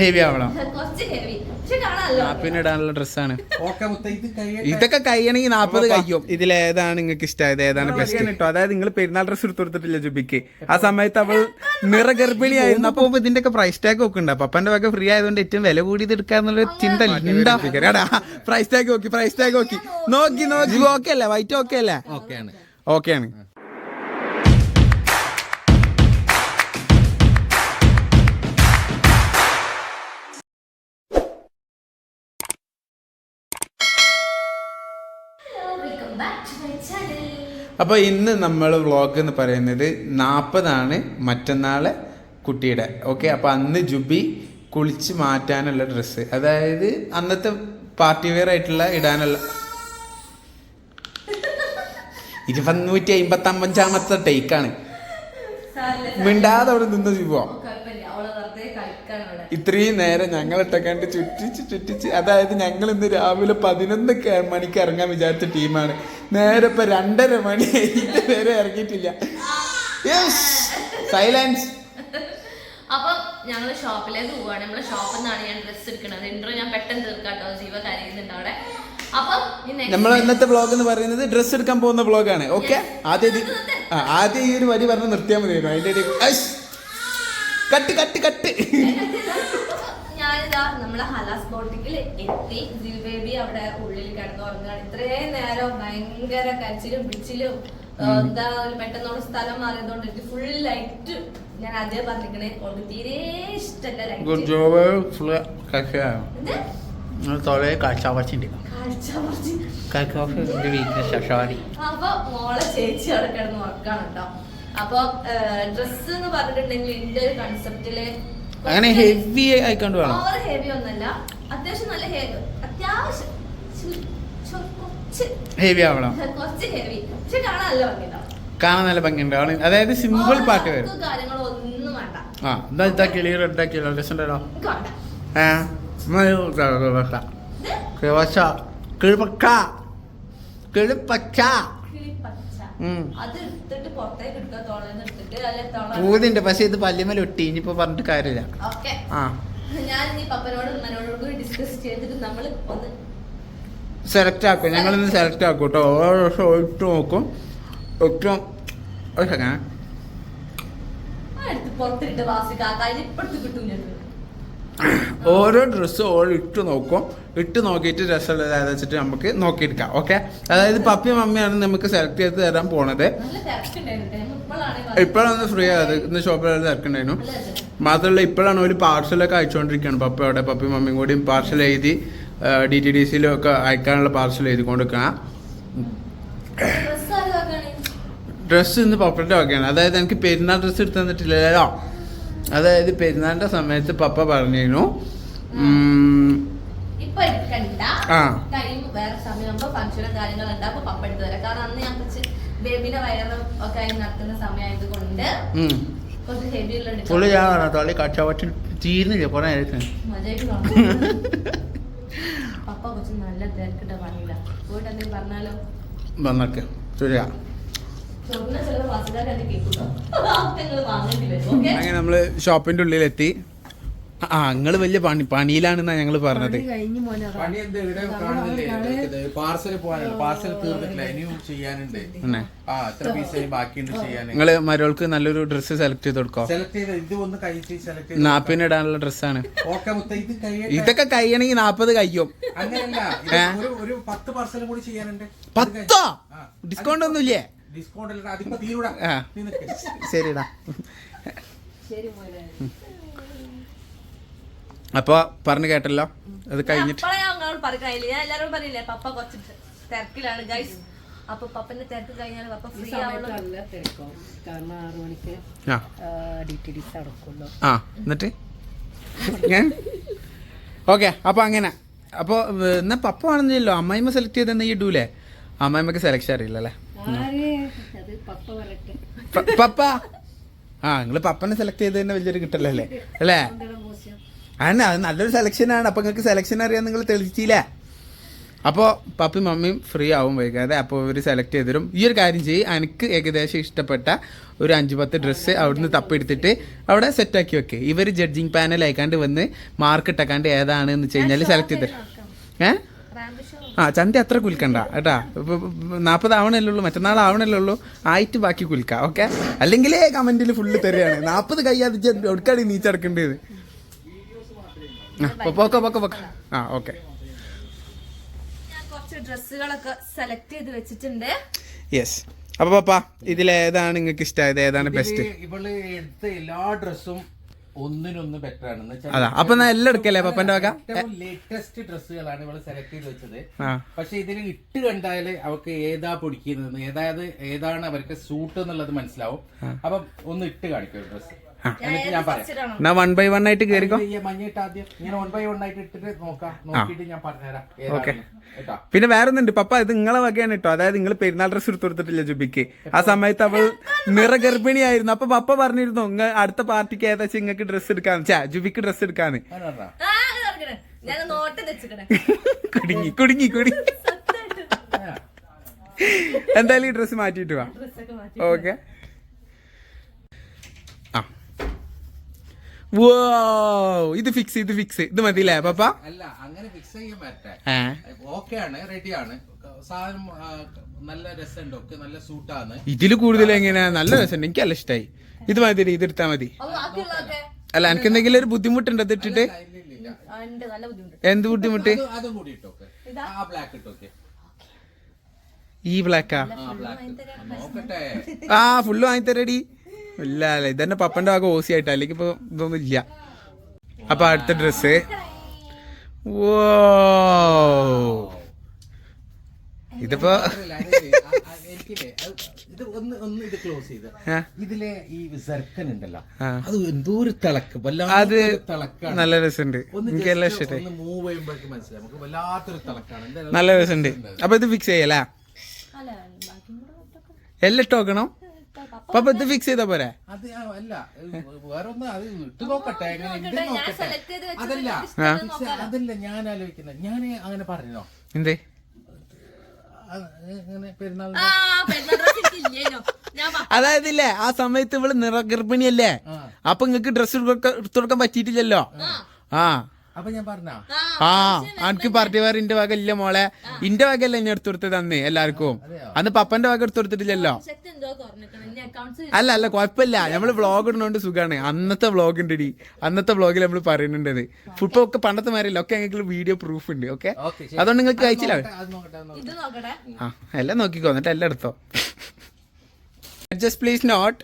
Heavy ആവണം. ഇടാനുള്ള ഡ്രസ്സാണ്. ഇതൊക്കെ കഴിയണമെങ്കിൽ നാപ്പത് കഴിയും. ഇതിൽ ഏതാണ് നിങ്ങൾക്ക് ഇഷ്ടമായത് ഏതാണ് ബെസ്റ്റ് കേട്ടോ അതായത് നിങ്ങൾ പെരുന്നാൾ ഡ്രസ്സ് എടുത്ത് കൊടുത്തിട്ടില്ല ജുബിക്ക്. ആ സമയത്ത് അവൾ നിറഗർഭിണിയായിരുന്നു അപ്പൊ ഇതിന്റെ ഒക്കെ പ്രൈസ് ടാഗ് ഒക്കെ ഉണ്ട്. പപ്പന്റെ വക ഫ്രീ ആയതുകൊണ്ട് ഏറ്റവും വില കൂടിയത് എടുക്കാന്നുള്ള ചിന്ത ഉണ്ടാ പ്രൈസ് ടാഗ് നോക്കി പ്രൈസ് ടാഗ് നോക്കി. നോക്കി. നോക്കി ഓക്കെ അല്ലേ? വൈറ്റ് ഓക്കെ അല്ലേ ഓക്കെയാണ് ഓക്കെയാണ് അപ്പോൾ ഇന്ന് നമ്മൾ വ്ളോഗ് എന്ന് പറയുന്നത് നാൽപ്പതാണ് മറ്റന്നാളെ കുട്ടിയുടെ. ഓക്കെ അപ്പോൾ അന്ന് ജുബി കുളിച്ച് മാറ്റാനുള്ള ഡ്രസ്സ് അതായത് അന്നത്തെ പാർട്ടി വെയർ ആയിട്ടുള്ള ഇടാനുള്ള ഇരുപന്നൂറ്റി അമ്പത്തി അമ്പഞ്ചാമത്തെ ടേക്കാണ് മിണ്ടാതെ അവിടെ നിന്ന് പോവാം കുഴപ്പമില്ല അവൾ വെറുതെ കളിക്കാണ് ഇവിടെ ഇത്രയും നേരം ഞങ്ങൾ ഇട്ടക്കാണ്ട് ചുറ്റിച്ച് ചുറ്റിച്ച് അതായത് ഞങ്ങൾ ഇന്ന് രാവിലെ പതിനൊന്ന് മണിക്ക് ഇറങ്ങാൻ വിചാരിച്ച ടീമാണ്. നേരെ ഇപ്പൊ രണ്ടര മണി നേരെ ഇറങ്ങിയിട്ടില്ല. സൈലൻസ് അപ്പൊ ഞങ്ങൾ ഷോപ്പിലേക്ക് പോവാണ്. നമ്മളെ ഷോപ്പിൽ നിന്നാണ് ഞാൻ ഡ്രസ്സ് എടുക്കുന്നത്. ഇൻട്രോ ഞാൻ പെട്ടെന്ന് തീർക്കാട്ടോ. ജീവ കരയുന്നുണ്ട് അവിടെ. നമ്മൾ ഇന്നത്തെ ബ്ലോഗ് എന്ന് പറയുന്നത് ഡ്രസ്സ് എടുക്കാൻ പോകുന്ന ബ്ലോഗാണ് ഓക്കെ ആദ്യം ആദ്യം ഈ ഒരു വരി പറഞ്ഞ് നിർത്തിയാൽ മതിയായിരുന്നു. അതിന്റെ. Cut cut cut. ഞാനിതാ നമ്മളെ ഹലാസ് ബോട്ടിക്കിൽ എത്തി. ദിൽ ബേബി അവിടെ ഉള്ളിൽ കിടന്നു ഉറങ്ങാണ് ഇത്രയും നേരം ഭയങ്കര കരച്ചിലും പിടിച്ചിലും എന്താ പെട്ടെന്നോട് സ്ഥലം മാറിയതുകൊണ്ട് എനിക്ക് ഫുൾ ലൈറ്റ് ഞാൻ അതേ പറഞ്ഞിരിക്കണേ. അവൾക്ക് തീരെ ഇഷ്ടമല്ല ലൈറ്റ് ഷാരി അപ്പൊ മോളെ ചേച്ചി അവിടെ കിടന്ന് ഉറക്കാണ് കേട്ടോ. അപ്പൊ ഡ്രസ് എന്ന് പറഞ്ഞിട്ടുണ്ടെങ്കിൽ എന്റെ ഒരു കൺസെപ്റ്റിൽ അങ്ങനെ ഹെവി ആയിക്കൊണ്ട് വേണം. ഓവർ ഹെവി ഒന്നല്ല. അത്യാവശ്യം നല്ല ഹെവി അത്യാവശ്യം ഹെവി ആവണം. കുറച്ച് ഹെവി പക്ഷെ കാണാൻ നല്ല ഭംഗിയുണ്ടാവും കാണാൻ നല്ല ഭംഗിയുണ്ട്. അതായത് സിമ്പിൾ പാട്ട് വരും. വേണ്ട. ആ എന്താ ഇതാ കിളി റെഡാക്കിയല്ലോ രസമുണ്ടല്ലോ എനിക്ക് വേണ്ട. ഏ ഇത് കിഴപ്പക്ക കിഴപ്പച്ച പൂതിണ്ട് പക്ഷെ ഇത് പല്ലിമല ഒട്ടി ഇനിയിപ്പോ പറഞ്ഞിട്ട് കാര്യമില്ല. ഓക്കെ. ആ. ഞാൻ ഇനി പപ്പനോടും ഉമ്മനോടും കൂടി ഡിസ്കസ് ചെയ്തിട്ട് നമ്മൾ ഒന്ന് സെലക്ട് ആക്കും. ഞങ്ങളിന്ന് സെലക്ട് ആക്കും കേട്ടോ ഓരോ ദിവസം ഒട്ട് നോക്കും. ഒട്ടും പുറത്തിട്ട് ഓരോ ഡ്രസ്സും ഓൾ ഇട്ട് നോക്കും. ഇട്ട് നോക്കിയിട്ട് രസമുള്ള ഏതാ വെച്ചിട്ട് നമുക്ക് നോക്കിയെടുക്കാം. ഓക്കെ അതായത് പപ്പയും മമ്മിയാണ് നമുക്ക് സെലക്ട് ചെയ്ത് തരാൻ പോണത്. ഇപ്പോഴാണ് ഫ്രീ ആയത്. ഇന്ന് ഷോപ്പിൽ തിരക്കുണ്ടായിരുന്നു. മാത്രമല്ല ഇപ്പോഴാണ് ഒരു പാർസലൊക്കെ അയച്ചുകൊണ്ടിരിക്കുകയാണ് പപ്പ അവിടെ. പപ്പയും മമ്മിയും കൂടി പാർസൽ എഴുതി ഡി ടി ഡി സിയിലും ഒക്കെ അയക്കാനുള്ള പാർസൽ എഴുതി കൊടുക്കണം ഡ്രസ് ഡ്രസ്സ് ഇന്ന് പപ്പയുടെ വകയാണ്. അതായത് എനിക്ക് പെരുന്നാൾ ഡ്രസ്സ് എടുത്തു തന്നിട്ടില്ലല്ലോ. അതായത് പെരുന്നാളിന്റെ സമയത്ത് പപ്പ പറഞ്ഞിരുന്നു ആ. വേറെ സമയമാകുമ്പോ ഫംഗ്ഷനും കാര്യങ്ങളും തരാം. കാരണം അന്ന് ഞാൻ കുറച്ച് ബേബിന്റെ വയറ് ഒക്കെ ആയി നടത്തുന്ന സമയമായത് കൊണ്ട് കുറച്ച് ഹെവി ഉള്ള പുള്ളി ഞാൻ പറഞ്ഞു തള്ളി കച്ചവടത്തിൽ തീർന്നില്ല കൊറേ നേരത്തിന്. പപ്പ കുറച്ച് നല്ല തിരക്കിട്ട പണിയില്ല പോയിട്ട് എന്തെങ്കിലും പറഞ്ഞാലോ? വന്നൊക്കെ. ശരിയാ. ചൊറിഞ്ഞ ചിലവ് വാസുകാരെ കേൾക്കും നിങ്ങൾ വാങ്ങേണ്ടി വരും ഓക്കെ? അങ്ങനെ നമ്മൾ ഷോപ്പിന്റെ ഉള്ളിലെത്തി. ആ നിങ്ങൾ വലിയ പണി പണിയിലാണെന്നാ ഞങ്ങൾ പറഞ്ഞത്. പണി എന്ത് കാണുന്നില്ലേ? പാർസൽ പോകാനുണ്ട്. പാർസൽ തീർന്നിട്ടില്ല. ഇനിയും ചെയ്യാനുണ്ട്. ആ എത്ര പീസ് ബാക്കിയുണ്ട് ചെയ്യാൻ നിങ്ങൾ മരോൾക്ക് നല്ലൊരു ഡ്രസ് സെലക്ട് ചെയ്ത് കൊടുക്കോ? നാപ്പിന് ഇടാനുള്ള ഡ്രസ്സാണ് ഓക്കെ മുത്ത ഇത് കഴിയട്ടെ. ഇതൊക്കെ കഴിയണമെങ്കിൽ നാപ്പത് കഴിയും. പത്ത്. ഡിസ്കൗണ്ട് ഒന്നുമില്ലേ? ഡിസ്കൗണ്ട്. ശരിടാ. ശരി പോരെ അപ്പൊ പറഞ്ഞു കേട്ടല്ലോ. അത് കഴിഞ്ഞിട്ട് ഞാൻ എല്ലാവരും പറയില്ലേ പപ്പ കുറച്ച് തിരക്കിലാണ് ഗൈസ് അപ്പൊ പപ്പന്റെ തിരക്ക് കഴിഞ്ഞാൽ പപ്പ ഫ്രീ തിരക്കും കാരണം ആറു മണിക്ക് ആ. ഡി ടി ഡി നടക്കുള്ളൂ ആ എന്നിട്ട്? ഞാൻ? ഓക്കെ അപ്പൊ അങ്ങനെ. അപ്പൊ എന്നാ പപ്പ ആണെന്നില്ലല്ലോ. അമ്മായിമ്മ സെലക്ട് ചെയ്തെന്ന് ഈ ഇടൂലേ? അമ്മായിമ്മക്ക് സെലക്ഷൻ അറിയില്ലല്ലേ? ആര്? അത് പപ്പ പപ്പ? ആ നിങ്ങൾ പപ്പനെ സെലക്ട് ചെയ്ത് തന്നെ വലിയൊരു കിട്ടലല്ലേ? അല്ലേ? ആണ് അത് നല്ലൊരു സെലക്ഷൻ ആണ്. അപ്പൊ നിങ്ങൾക്ക് സെലക്ഷൻ അറിയാൻ നിങ്ങൾ തെളിച്ചില്ല അപ്പോൾ പപ്പി മമ്മിയും ഫ്രീ ആവും വൈകാതെ. അപ്പോൾ ഇവർ സെലക്ട് ചെയ്ത് തരും ഈ ഒരു കാര്യം ചെയ്യും. എനിക്ക് ഏകദേശം ഇഷ്ടപ്പെട്ട ഒരു അഞ്ച് പത്ത് ഡ്രസ്സ് അവിടുന്ന് തപ്പെടുത്തിട്ട് അവിടെ സെറ്റാക്കി വെക്ക്. ഇവർ ജഡ്ജിങ് പാനൽ അയക്കാണ്ട് വന്ന് മാർക്ക് ഇട്ടക്കാണ്ട് ഏതാണ് എന്ന് വെച്ച് കഴിഞ്ഞാൽ സെലക്ട് ചെയ്ത്. ഏ? ആ ചന്ത അത്ര കുൽക്കണ്ട കേട്ടാ. നാൽപ്പത് ആവണല്ലേ ഉള്ളൂ. മറ്റന്നാൾ ആവണല്ലേ ഉള്ളൂ. ആയിട്ട് ബാക്കി കുൽക്കാം ഓക്കെ? അല്ലെങ്കിൽ കമന്റിൽ ഫുള്ള് തരികയാണ് നാൽപ്പത് കൈ അത് എടുക്കാണ് നീച്ചടക്കേണ്ടത്? പൊക്കോ പൊക്കോ പൊക്കോ ആ ഓക്കെ. ഞാൻ കുറച്ച് ഡ്രസ്സുകളൊക്കെ സെലക്ട് ചെയ്ത് വെച്ചിട്ടുണ്ട്. യെസ് അപ്പൊ പപ്പ ഇതിലേതാണ് നിങ്ങൾക്ക് ഇഷ്ടമായത് ഏതാണ് ബെസ്റ്റ് ഇവൾ എടുത്ത എല്ലാ ഡ്രസ്സും ഒന്നിനൊന്ന് ബെറ്റർ ആണ്. വെച്ചാൽ അതാ. അപ്പൊ എല്ലാം എടുക്കല്ലേ പപ്പന്റെ വക? ലേറ്റസ്റ്റ് ഡ്രസ്സുകളാണ് ഇവൾ സെലക്ട് ചെയ്ത് വെച്ചത്. പക്ഷെ ഇതിൽ ഇട്ട് കണ്ടാൽ അവർക്ക് ഏതാ പൊടിക്കുന്നത് ഏതായത് ഏതാണ് അവർക്ക് സൂട്ട് എന്നുള്ളത് മനസ്സിലാവും. അപ്പം ഒന്ന് ഇട്ട് കാണിക്കും ഡ്രസ്സ് എന്നിട്ട് ഞാൻ പറയാം. ഇച്ചിരി എന്നാ വൺ ബൈ വൺ ആയിട്ട് കേറിക്കോ? ഇത് ഈ മഞ്ഞിട്ട് ആദ്യം ഇങ്ങനെ വൺ ബൈ വൺ ആയിട്ട് ഇട്ടിട്ട് നോക്കാം. നോക്കിയിട്ട് ഞാൻ പറഞ്ഞുതരാം. ഏതാണ് കേട്ടാ? പിന്നെ വേറെ ഒന്നുണ്ട് പപ്പ ഇത് നിങ്ങളെ വകയാണ് കേട്ടോ അതായത് നിങ്ങൾ പെരുന്നാൾ ഡ്രസ് എടുത്തു കൊടുത്തിട്ടില്ല ജുബിക്ക്? ആ സമയത്ത് അവൾ നിറഗർഭിണിയായിരുന്നു. അപ്പൊ പപ്പ പറഞ്ഞിരുന്നു ഇങ്ങ അടുത്ത പാർട്ടിക്ക് ഏതാ വെച്ചാൽ നിങ്ങൾക്ക് ഡ്രസ് എടുക്കാന്ന്. ചാ ജുബിക്ക് ഡ്രസ് എടുക്കാന്ന്. കുടുങ്ങി കുടുങ്ങി കുടുങ്ങി. എന്തായാലും ഈ ഡ്രസ് മാറ്റിയിട്ട് വാ. ഓക്കെ വോ ഇത് ഫിക്സ് ഇത് ഫിക്സ് ഇത് മതിയില്ലേ പപ്പ? അല്ല അങ്ങനെ ഫിക്സ് ചെയ്യാൻ പറ്റേ. ഓക്കെ ആണ് റെഡിയാണ് സാധനം ആ, നല്ല രസമുണ്ട്. ഒക്കെ നല്ല സൂട്ടാണ് ഇതിൽ കൂടുതൽ എങ്ങനെയാ? നല്ല രസം എനിക്ക് നല്ല ഇഷ്ടമായി ഇത് മതി ഇത് എടുത്താ മതി. അല്ല എനിക്ക് എന്തെങ്കിലും ഒരു ബുദ്ധിമുട്ടുണ്ട് അത് ഇട്ടിട്ട്? എന്ത് ബുദ്ധിമുട്ട്? ഈ ബ്ലാക്കാ ആ? ഫുള്ള് വാങ്ങി തരടി ഇല്ല അല്ല ഇതന്നെ പപ്പന്റെ ഭാഗം ഓസി ആയിട്ട്. അല്ലെങ്കിൽ ഇപ്പൊ ഇതൊന്നും ഇല്ല. അപ്പൊ അടുത്ത ഡ്രസ്സ് ഓ ഇതിപ്പോ. ഇതിലെ ഈ സർക്കൻ ഉണ്ടല്ലോ. അത് എന്തോ ഒരു തിളക്ക് അത് നല്ല രസമുണ്ട്. എനിക്ക് നല്ല ഇഷ്ടമായി ഒന്ന് മൂവ് ചെയ്യുമ്പോഴേക്കും മനസ്സിലായി. നമുക്ക് വല്ലാത്തൊരു തിളക്കാണ്. എന്തായാലും നല്ല രസമുണ്ട്. അപ്പൊ ഇത് ഫിക്സ് ചെയ്യല്ലേ? എല്ലാം ഇട്ട് നോക്കണം എല്ലാം ഇട്ടോക്കണം പപ്പ ഇത് ഫിക്സ് ചെയ്താ പോരെ? അത് അല്ല വേറെ ഒന്ന് അത് ഇട്ട് നോക്കട്ടെ എങ്ങനെ നോക്കട്ടെ സെലക്ട് ചെയ്ത് വെച്ചത് അതല്ല അതല്ല ഞാൻ ആലോചിക്കുന്നത്. ഞാൻ അങ്ങനെ പറഞ്ഞോ? എന്തേ? അതായത് ഇല്ലേ ആ സമയത്ത് ഇവൾ നിറഗർഭിണിയല്ലേ. അപ്പൊ നിങ്ങക്ക് ഡ്രസ് എടുത്തു കൊടുക്കാൻ പറ്റിയിട്ടില്ലല്ലോ? ആ. അപ്പൊ ഞാൻ പറഞ്ഞ? ആ ആ എനിക്ക് പാർട്ടി വേറെ ഇന്റെ വക ഇല്ല മോളെ ഇന്റെ വകല്ല എന്നെ എടുത്തു കൊടുത്തത് അന്ന് എല്ലാവർക്കും. അന്ന് പപ്പന്റെ വക എടുത്തു കൊടുത്തിട്ടില്ലല്ലോ. അല്ല അല്ല കുഴപ്പമില്ല. നമ്മൾ വ്ളോഗ് ഇടുന്നോണ്ട് സുഖാണ്. അന്നത്തെ വ്ളോഗ് ഉണ്ട് ഡി അന്നത്തെ വ്ളോഗിൽ നമ്മൾ പറയുന്നുണ്ടത് ഫുട്ബോൾ ഒക്കെ പണ്ടത്തെ മാറിയില്ല ഒക്കെ ഞങ്ങൾക്ക് വീഡിയോ പ്രൂഫ് ഉണ്ട് ഓക്കെ അതുകൊണ്ട് നിങ്ങൾക്ക് കഴിച്ചില്ല. നോക്കട്ടെ ആ എല്ലാം നോക്കിക്കോ എന്നിട്ട് എല്ലാം എടുത്തോ. Just please note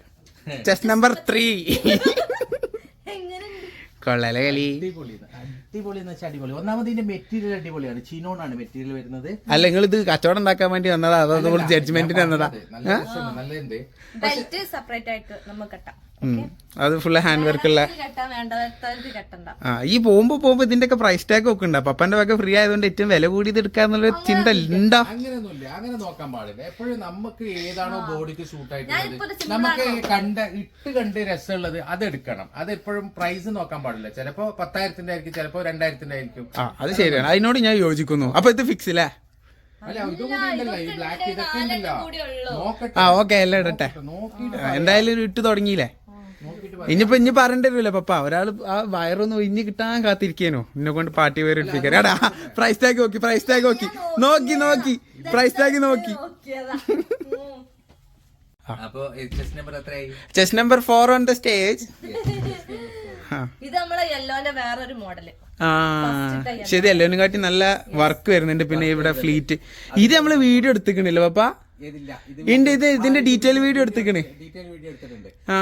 chest number three കൊള്ളല കളി. അടിപൊളി എന്ന് വെച്ചാൽ അടിപൊളി. ഒന്നാമത് ഇതിന്റെ മെറ്റീരിയൽ അടിപൊളിയാണ്. ചിനോണാണ് മെറ്റീരിയൽ വരുന്നത്. അല്ല നിങ്ങൾ ഇത് കച്ചവടം ഉണ്ടാക്കാൻ വേണ്ടി വന്നതാ? അതോ ജഡ്ജ്മെന്റിന് വന്നതാ നല്ലതുണ്ട് ബെൽറ്റ് സെപ്പറേറ്റ് ആയിട്ട് നമുക്ക് കെട്ടാം ഉം. അത് ഫുള്ള് ഹാൻഡ് വർക്ക് ഉള്ള ആ ഈ പോകുമ്പോ പോകുമ്പോ ഇതിന്റെ ഒക്കെ പ്രൈസ് ടാഗ് ഒക്കെ ഉണ്ട്. പപ്പന്റെ വക ഫ്രീ ആയതുകൊണ്ട് ഏറ്റവും വില കൂടിയത് എടുക്കാന്നുള്ള ചിന്ത ഉണ്ടോ അങ്ങനെയൊന്നുമില്ല. അങ്ങനെ നോക്കാൻ പാടില്ല. എപ്പോഴും നമുക്ക് ഏതാണോ ബോഡിക്ക് സൂട്ട് ആയിട്ട് ആയിട്ടുള്ളത്. നമുക്ക് കണ്ട ഇട്ട് കണ്ട് രസമുള്ളത് അത് എടുക്കണം. അത് എപ്പോഴും പ്രൈസ് നോക്കാൻ പാടില്ല. ചിലപ്പോ പത്തായിരത്തിന്റെ ആയിരിക്കും ചിലപ്പോ രണ്ടായിരത്തിന്റെ ആയിരിക്കും ആ അത് ശരിയാണ്. അതിനോട് ഞാൻ യോജിക്കുന്നു. അപ്പൊ ഇത് ഫിക്സ് അല്ലേ അല്ല ഇതും കൂടി ഉണ്ടല്ലോ ഈ ബ്ലാക്ക് ഇതൊക്കെ ഉണ്ടല്ലോ നോക്കട്ടെ. ആ ഓക്കെ എല്ലാം ഇടട്ടെ. നോക്കിയിട്ട് ആ, എന്തായാലും ഇട്ട് തുടങ്ങിയില്ലേ? നോക്കിയിട്ട് ഇനിയിപ്പോ ഇനി പറയേണ്ടി വരില്ല പപ്പ? ഒരാൾ ആ വയറൊന്ന് ഇനി കിട്ടാൻ കാത്തിരിക്കേനോ. എന്നെ കൊണ്ട് പാർട്ടി വേറെ എടുപ്പിക്കാൻ. പ്രൈസ് ടാഗ് നോക്കി പ്രൈസ് ടാഗ് നോക്കി. നോക്കി നോക്കി. പ്രൈസ് ടാഗ് നോക്കി. നോക്കിയതാ. ഉം. അപ്പൊ ചെസ് നമ്പർ എത്രയായി? Chest number four on the stage ഇത് നമ്മളെ യെല്ലോന്റെ വേറൊരു മോഡൽ ആ ശരി എല്ലോനും കാട്ടി നല്ല വർക്ക് വരുന്നുണ്ട് പിന്നെ ഇവിടെ ഫ്ലീറ്റ് ഇത് നമ്മൾ വീഡിയോ എടുത്തിക്കണില്ല പപ്പ? ഏതില്ല ഇത് ഇതിന്റെ ഡീറ്റെയിൽ വീഡിയോ എടുത്തിക്കണേ. ആ.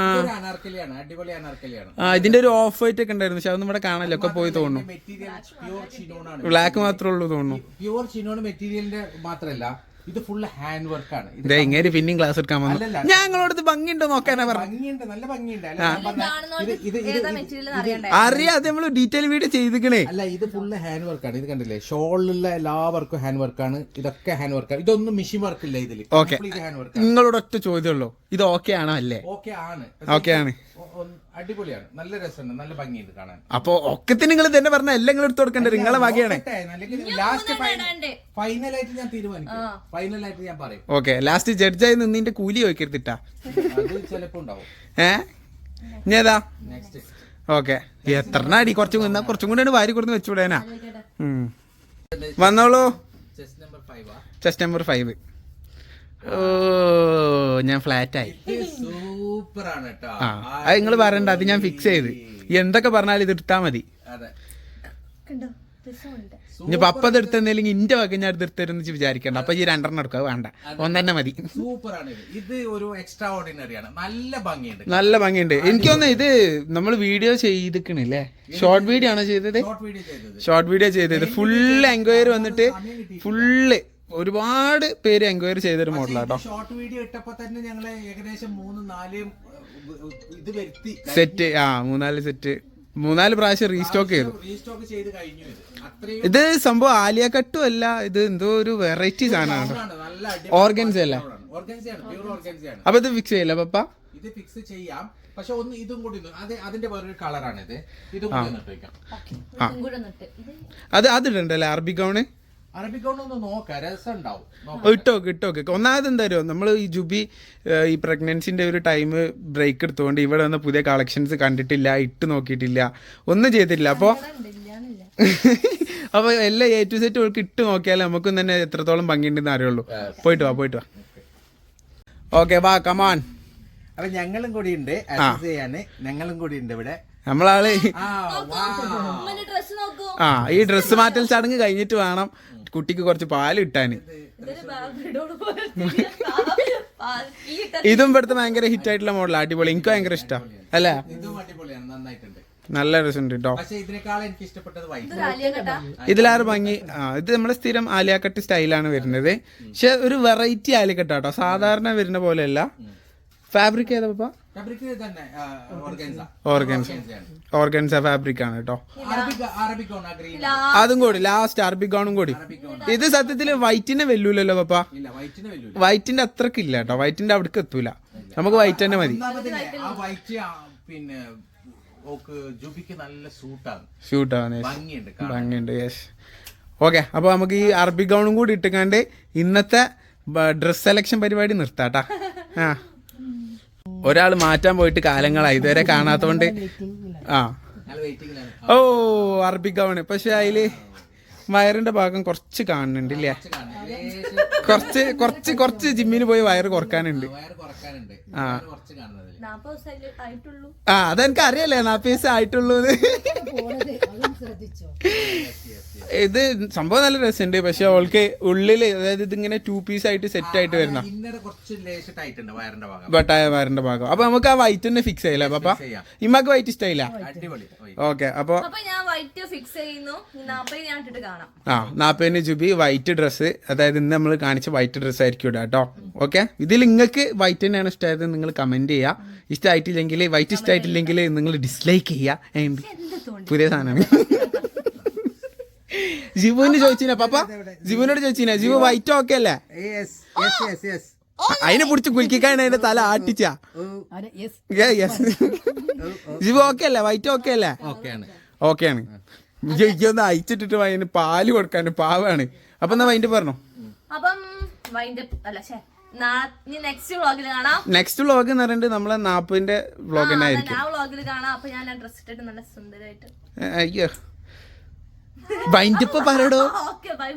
ഇതിന്റെ ഒരു ഓഫ് വൈറ്റ് ഒക്കെ ഉണ്ടായിരുന്നു പക്ഷെ അത് നമ്മുടെ കാണാനില്ല ഒക്കെ പോയി തോന്നുന്നു. ബ്ലാക്ക് മാത്രമേ ഉള്ളൂ തോന്നുന്നു. പ്യൂർ ചിനോൺ മെറ്റീരിയലിന്റെ മാത്രല്ല. ഇത് ഫുള്ള് ഹാൻഡ് വർക്കാണ് ഇങ്ങനെ പിന്നെയും ക്ലാസ് എടുക്കാൻ വന്നു. ഞങ്ങളോട് ഭംഗിയുണ്ടോ നോക്കാനാ പറഞ്ഞു ഭംഗിയുണ്ട് നല്ല ഭംഗിയുണ്ട്. അറിയാം അത് നമ്മൾ ഡീറ്റെയിൽ വീഡിയോ ചെയ്തിക്കണേ അല്ല ഇത് ഫുള്ള് ഹാൻഡ് വർക്കാണ് ഇത് കണ്ടില്ലേ? ഷോളിലുള്ള എല്ലാ വർക്കും ഹാൻഡ് വർക്കാണ് ഇതൊക്കെ ഹാൻഡ് വർക്കാണ് ഇതൊന്നും മെഷീൻ വർക്ക് ഇല്ല ഇതിൽ. ഓക്കെ ഹാൻഡ് വർക്ക് നിങ്ങളോട് ഒറ്റ ചോദ്യമുള്ളൂ ഇത് ഓക്കെ ആണോ അല്ലേ? ഓക്കെ ആണ്. ഓക്കെ ആണ്. അടിപൊളിയാണ്. നല്ല രസമുണ്ട്. നല്ല ഭംഗിയുണ്ട് കാണാൻ. അപ്പൊ ഒക്കത്തിന് നിങ്ങൾ തന്നെ പറഞ്ഞ എല്ലാം നിങ്ങൾ എടുത്ത് കൊടുക്കണ്ടേ നിങ്ങളെ ഭാഗ്യാണ് ലാസ്റ്റ്. ഫൈനലായിട്ട് ഞാൻ തീരുമാനിക്കും. ഫൈനലായിട്ട് ഞാൻ പറയും. ഓക്കെ ലാസ്റ്റ് ജഡ്ജായി നിന്നിന്റെ കൂലി ചോദിക്കരുതിട്ടാ. അത് ചിലപ്പോ ഉണ്ടാവും. ഏ? നെക്സ്റ്റ് ഓക്കെ എത്ര അടി? കുറച്ചും കൂടി- എന്നാ കുറച്ചും കൂടെ വാരി കൊടുത്ത് വെച്ചുവിടേനാ. വന്നോളൂ. ചെസ് നമ്പർ ഫൈവ് ആ. ചെസ്റ്റ് നമ്പർ ഫൈവ് ഞാൻ ഫ്ലാറ്റ് ആയി സൂപ്പറാണ് കേട്ടോ ആ അത് നിങ്ങൾ പറയണ്ട അത് ഞാൻ ഫിക്സ് ചെയ്ത്. എന്തൊക്കെ പറഞ്ഞാലും ഇത് എടുത്താൽ മതി. അതെ. കണ്ടോ? രസമുണ്ട് ഇനി പപ്പ ഇത് എടുത്തെന്നില്ലെങ്കിൽ ഇന്റെ വക ഞാൻ എടുത്തെന്ന് വിചാരിക്കണ്ട. അപ്പൊ ഈ രണ്ടെണ്ണം എടുക്കുക വേണ്ട. ഒന്നെന്നെ മതി. സൂപ്പർ ആണ് ഇത്. ഇത് ഒരു എക്സ്ട്രാ ഓർഡിനറി ആണ്. നല്ല ഭംഗിയുണ്ട്. നല്ല ഭംഗിയുണ്ട്. എനിക്കൊന്ന് ഇത് നമ്മൾ വീഡിയോ ചെയ്തിക്കണില്ലേ? ഷോർട്ട് വീഡിയോ ആണോ ചെയ്തത്? ഷോർട്ട് വീഡിയോ ചെയ്തത്. ഷോർട്ട് വീഡിയോ ചെയ്തത്. ഫുള്ള് എൻക്വയറി വന്നിട്ട് ഫുള്ള് ഒരുപാട് പേര് എൻക്വയറി ചെയ്തൊരു മോഡലാട്ടോ ഷോർട്ട് വീഡിയോ ഇട്ടപ്പോ തന്നെ ഞങ്ങൾ ഏകദേശം മൂന്ന് നാല് ഇത് വരുത്തി സെറ്റ് ആ മൂന്നാൽ സെറ്റ് മൂന്നാൽ പ്രാവശ്യം റീസ്റ്റോക്ക് ചെയ്തു. റീസ്റ്റോക്ക് ചെയ്ത് കഴിഞ്ഞു. ഇത് സംഭവം ആലിയ കട്ടും അല്ല ഇത് എന്തോ ഒരു വെറൈറ്റി സാധനമാണ്. ഓർഗൻസ് അല്ല? അപ്പൊ ഇത് ഫിക്സ് ചെയ്യില്ല പപ്പ? ഇത് ഫിക്സ് ചെയ്യാം. പക്ഷെ ഒന്ന് ഇതും കൂടി അത് അതിന്റെ വേറൊരു കളറാണ് ഇത് ഇതും കൂടി അത് അത് ഇടണ്ടല്ലേ അറബി ഗൗണ് അറബിക്കോണ്ട് ഒന്ന് നോക്കാം രസം ഉണ്ടാവും ഇട്ടോക്ക് ഇട്ടോക്ക്. ഒന്നാമത് എന്തായാലും അറിയോ നമ്മൾ ഈ ജുബി ഈ പ്രഗ്നൻസിന്റെ ഒരു ടൈം ബ്രേക്ക് എടുത്തുകൊണ്ട് ഇവിടെ വന്ന പുതിയ കളക്ഷൻസ് കണ്ടിട്ടില്ല ഇട്ട് നോക്കിയിട്ടില്ല ഒന്നും ചെയ്തിട്ടില്ല. അപ്പോൾ അപ്പോൾ അപ്പൊ എല്ലാ എ ടു സെറ്റ് അവൾക്ക് ഇട്ട് നോക്കിയാൽ നമുക്കും തന്നെ എത്രത്തോളം ഭംഗിയുണ്ടെന്ന് അറിയുള്ളൂ. പോയിട്ട് വാ പോയിട്ട് വാ. ഓക്കെ വാ കമാൻ അപ്പൊ ഞങ്ങളും കൂടി ഉണ്ട് ഞങ്ങളും കൂടി ഉണ്ട് ഇവിടെ. നമ്മളാൾ ആ വാ ഉമ്മന്റെ ഡ്രസ് നോക്കൂ. ആ ഈ ഡ്രസ്സ് മാറ്റൽ ചടങ്ങ് കഴിഞ്ഞിട്ട് വേണം. കുട്ടിക്ക് കുറച്ച് പോലെ പാലിട്ട ഇതും ഇവിടുത്തെ ഭയങ്കര ഹിറ്റ് ആയിട്ടുള്ള മോഡൽ അടിപൊളി. എനിക്ക് ഭയങ്കര ഇഷ്ടം. അല്ലേ? ഇതും അടിപൊളിയാണ്. നന്നായിട്ടുണ്ട്. നല്ല രസമുണ്ട് കേട്ടോ പക്ഷെ ഇതിനേക്കാൾ എനിക്ക് ഇഷ്ടപ്പെട്ടത് വൈറ്റ് ആലിയ കേട്ടാ ഇതിലാറ് ഭംഗി? ആ ഇത് നമ്മുടെ സ്ഥിരം ആലിയാക്കട്ട് സ്റ്റൈലാണ് വരുന്നത്. പക്ഷെ ഒരു വെറൈറ്റി ആലിക്കട്ട കേട്ടോ സാധാരണ വരുന്ന പോലെയല്ല. ഫാബ്രിക് ഏതാ പപ്പ? ഓർഗൻസ ഓർഗൻസ് ഓർഗൻസ ഫാബ്രിക് ആണ്. കേട്ടോ അതും കൂടി ലാസ്റ്റ് അറബിക് ഗൗണും കൂടി. ഇത് സത്യത്തിൽ വൈറ്റിനെ വെല്ലൂലല്ലോ പപ്പ. ഇല്ല വൈറ്റിന് വലിയ വൈറ്റിന്റെ അത്രക്കില്ല കേട്ടോ വൈറ്റിന്റെ അവിടേക്ക് എത്തൂല. നമുക്ക് വൈറ്റ് തന്നെ മതി. ആ വൈറ്റ് പിന്നെ ഓക്ക് ജുബിക്ക് നല്ല സൂട്ടാണ് ഷൂട്ട് ഭംഗിയുണ്ട് ഭംഗിയുണ്ട് യെസ് ഓക്കെ അപ്പൊ നമുക്ക് ഈ അറബി ഗൗണും കൂടി ഇട്ടുകാണ്ട് ഇന്നത്തെ ഡ്രസ് സെലക്ഷൻ പരിപാടി നിർത്താട്ടാ. ആ. ഒരാൾ മാറ്റാൻ പോയിട്ട് കാലങ്ങളായി. ഇതുവരെ കാണാത്തോണ്ട് ആ. ഓ അറബി ഗൗണ് പക്ഷെ അതിൽ വയറിന്റെ ഭാഗം കുറച്ച് കാണുന്നുണ്ട് ഇല്ലേ? കുറച്ച് കുറച്ച് കുറച്ച് ജിമ്മിന് പോയി വയറ് കുറക്കാനുണ്ട്. ആ. ആ. അതെനിക്ക് അറിയല്ലേ നാപ്പത് ദിവസം ആയിട്ടുള്ളൂ. പോണത് അതും ശ്രദ്ധിച്ചോ ഇത് സംഭവം നല്ല രസമുണ്ട്. പക്ഷെ അവൾക്ക് ഉള്ളിൽ അതായത് ഇതിങ്ങനെ ടു പീസ് ആയിട്ട് സെറ്റ് ആയിട്ട് വരുന്ന ബട്ടായ വയറിന്റെ ഭാഗം. അപ്പൊ നമുക്ക് ആ വൈറ്റ് തന്നെ ഫിക്സ് ചെയ്യില്ല പാപ്പ. ഇമ്മക്ക് വൈറ്റ് ഇഷ്ടമായില്ല. ഓക്കെ അപ്പൊ അപ്പൊ ഞാൻ വൈറ്റ് ഫിക്സ് ചെയ്യുന്നു. നാപ്പത് ഞാൻ ഇട്ടിട്ട് കാണാം. ആ നാപ്പതിന് ജുബി വൈറ്റ് ഡ്രസ്സ് അതായത് ഇന്ന് നമ്മൾ കാണിച്ച വൈറ്റ് ഡ്രസ്സ് ആയിരിക്കും ഇടുക കേട്ടോ ഓക്കെ ഇതിൽ നിങ്ങൾക്ക് വൈറ്റ് തന്നെയാണ് ഇഷ്ടമായത് നിങ്ങൾ കമന്റ് ചെയ്യുക. ഇഷ്ടമായിട്ടില്ലെങ്കിൽ വൈറ്റ് ഇഷ്ടമായിട്ടില്ലെങ്കിൽ നിങ്ങൾ ഡിസ്ലൈക്ക് ചെയ്യുക പുതിയ സാധനം. ജിബുവിന് ചോദിച്ചിനാ പാപ്പ? ജിബുവിനോട് ചോദിച്ചിനാ? ജിബു വൈറ്റ് ഓക്കെ അല്ലേ? Yes. അതിനെ പിടിച്ച് കുലുക്കിക്കാൻ അതിന്റെ തല ആട്ടിച്ചാ. ജിബു ഓക്കെ അല്ലേ? വൈറ്റ് ഓക്കെ അല്ലേ? ഓക്കെ ആണ്. ഓക്കെയാണ് ഒന്ന് അയച്ചിട്ടിട്ട് അതിന് പാൽ കൊടുക്കാൻ പാവാണ്. അപ്പൊ എന്നാ വൈൻഡ് പറഞ്ഞോ? അപ്പം വൈൻഡ് അല്ല ശേ നെക്സ്റ്റ് വ്ളോഗിൽ കാണാം. നെക്സ്റ്റ് വ്ളോഗ് എന്ന് പറയുന്നത് നമ്മളെ നാപ്പിന്റെ വ്ളോഗ് തന്നെ ആയിരിക്കും ആ വ്ളോഗിൽ കാണാം. അപ്പൊ ഞാൻ ഡ്രസ് ഇട്ടിട്ട് നല്ല സുന്ദരമായിട്ട് അയ്യോ. വൈൻഡ് ഇപ്പൊ പറയടോ. Okay bye